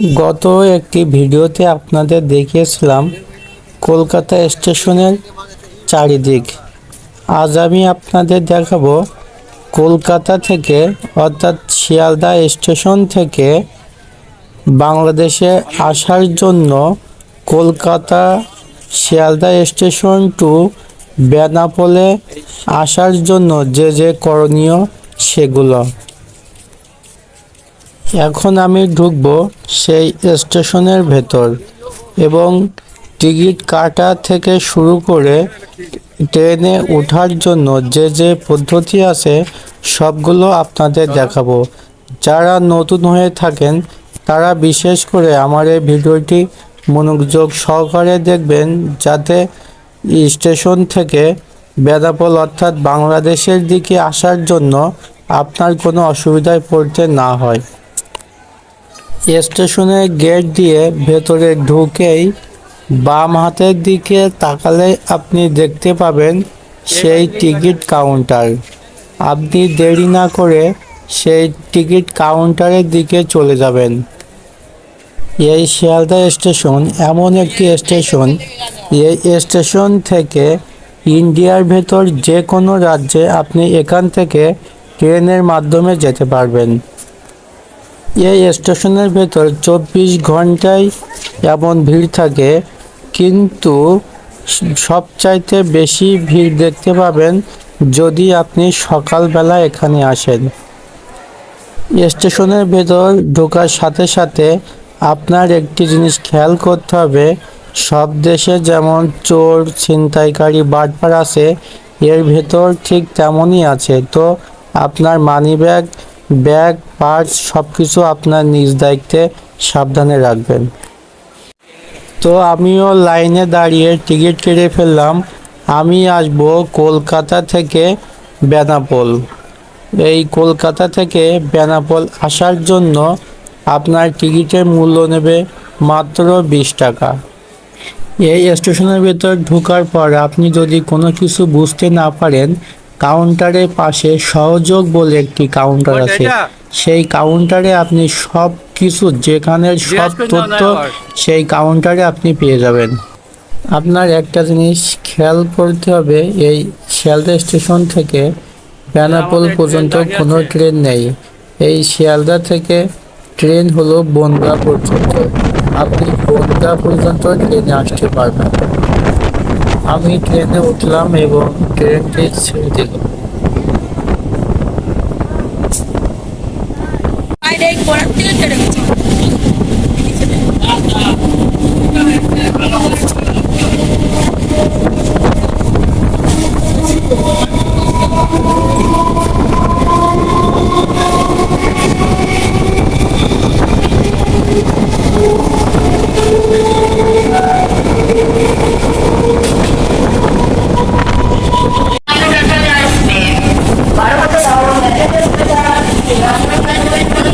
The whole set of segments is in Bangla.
গত একটি ভিডিওতে আপনাদের দেখিয়েছিলাম কলকাতা স্টেশনের চারিদিক। আজ আমি আপনাদের দেখাবো কলকাতা থেকে, অর্থাৎ শিয়ালদা স্টেশন থেকে বাংলাদেশে আসার জন্য কলকাতা শিয়ালদা স্টেশন টু বেনাপোলে আসার জন্য যে যে করণীয় সেগুলো। এখন আমি ঢুকবো সেই স্টেশনের ভেতর এবং টিকিট কাটা থেকে শুরু করে ট্রেনে ওঠার জন্য যে যে পদ্ধতি আছে সবগুলো আপনাদের দেখাবো। যারা নতুন হয়ে থাকেন, তারা বিশেষ করে আমার এই ভিডিওটি মনোযোগ সহকারে দেখবেন যাতে স্টেশন থেকে বেদাপোল অর্থাৎ বাংলাদেশের দিকে আসার জন্য আপনার কোনো অসুবিধায় পড়তে না হয়। স্টেশনের গেট দিয়ে ভেতরে ঢুকেই বাম হাতের দিকে তাকালে আপনি দেখতে পাবেন সেই টিকিট কাউন্টার। আপনি দেরি না করে সেই টিকিট কাউন্টারের দিকে চলে যাবেন। এই শিয়ালদা স্টেশন এমন একটি স্টেশন। এই স্টেশন থেকে ইন্ডিয়ার ভেতর যে কোনো রাজ্যে আপনি এখান থেকে ট্রেনের মাধ্যমে যেতে পারবেন। এই স্টেশনের ভেতর চব্বিশ ঘন্টায় এমন ভিড় থাকে, কিন্তু সবচাইতে বেশি ভিড় দেখতে পাবেন যদি আপনি সকালবেলা এখানে আসেন। স্টেশনের ভেতর ঢোকার সাথে সাথে আপনার একটি জিনিস খেয়াল করতে হবে, সব দেশে যেমন চোর, ছিনতাইকারী, বাটপার আছে, এর ভেতর ঠিক তেমনই আছে। তো আপনার মানি ব্যাগ ব্যাগ, পার্স সব কিছু আপনার নিজ দায়িত্বে সাবধানে রাখবেন। তো আমিও লাইনে দাঁড়িয়ে টিকিট কেটে ফেললাম। আমি আসব কলকাতা থেকে বেনাপোল। এই কলকাতা থেকে বেনাপোল আসার জন্য আপনার টিকিটের মূল্য নেবে মাত্র বিশ টাকা। এই স্টেশনের ভেতর ঢোকার পর আপনি যদি কোনো কিছু বুঝতে না পারেন কাউন্টারের পাশে সহযোগ বলে একটি কাউন্টার আছে। সেই কাউন্টারে আপনি সব কিছু যেখানের সব তথ্য সেই কাউন্টারে আপনি পেয়ে যাবেন। আপনার একটা জিনিস খেয়াল করতে হবে এই শিয়ালদা স্টেশন থেকে বেনাপোল পর্যন্ত কোনো ট্রেন নেই। এই শিয়ালদা থেকে ট্রেন হলো বনগা পর্যন্ত। আপনি বনগা পর্যন্ত ট্রেনে আসতে পারবেন। আমি ট্রেনে উঠলাম এবং ট্রেনটি ছেড়ে দিল।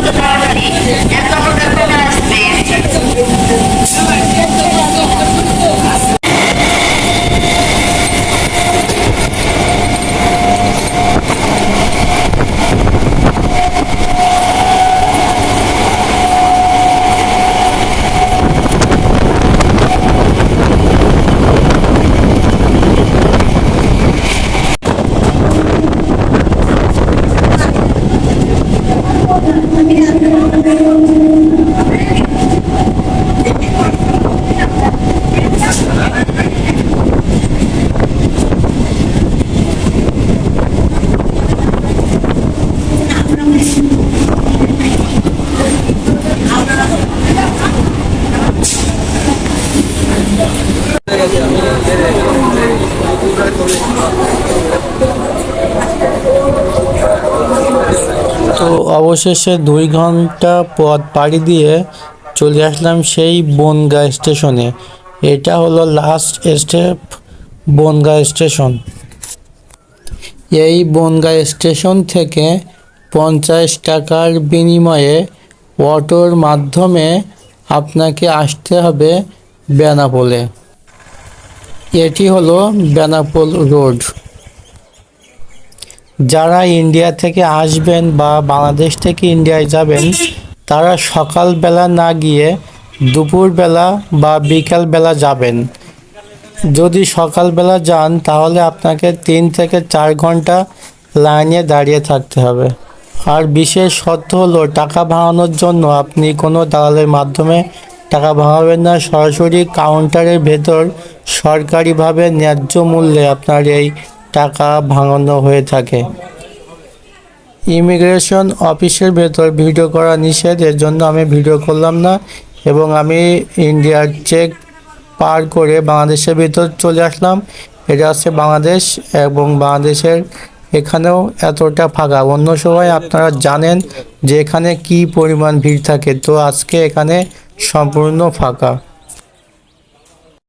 the property তো অবশেষে দুই ঘণ্টা পথ পাড়ি দিয়ে চলে আসলাম সেই বনগা স্টেশনে। এটা হলো লাস্ট স্টেপ বনগা স্টেশন। এই বনগা স্টেশন থেকে পঞ্চাশ টাকার বিনিময়ে অটোর মাধ্যমে আপনাকে আসতে হবে বেনাপোলে। এটি হলো বেনাপোল রোড। যারা ইন্ডিয়া থেকে আসবেন বা বাংলাদেশ থেকে ইন্ডিয়ায় যাবেন, তারা সকালবেলা না গিয়ে দুপুরবেলা বা বিকালবেলা যাবেন। যদি সকালবেলা যান, তাহলে আপনাকে তিন থেকে চার ঘণ্টা লাইনে দাঁড়িয়ে থাকতে হবে। আর বিশেষ শর্ত হলো টাকা ভাঙানোর জন্য আপনি কোনো দালালের মাধ্যমে টাকা ভাঙাবেন না। সরাসরি কাউন্টারের ভেতর সরকারিভাবে ন্যায্য মূল্যে আপনার এই টাকা ভাঙানো হয়ে থাকে। ইমিগ্রেশন অফিসের ভেতর ভিডিও করা নিষেধ, এর জন্য আমি ভিডিও করলাম না এবং আমি ইন্ডিয়ার চেক পার করে বাংলাদেশের ভিতর চলে আসলাম। এটা হচ্ছে বাংলাদেশ এবং বাংলাদেশের এখানেও এতটা ফাঁকা। অন্য সময় আপনারা জানেন যে এখানে কি পরিমাণ ভিড় থাকে। তো আজকে এখানে সম্পূর্ণ ফাঁকা।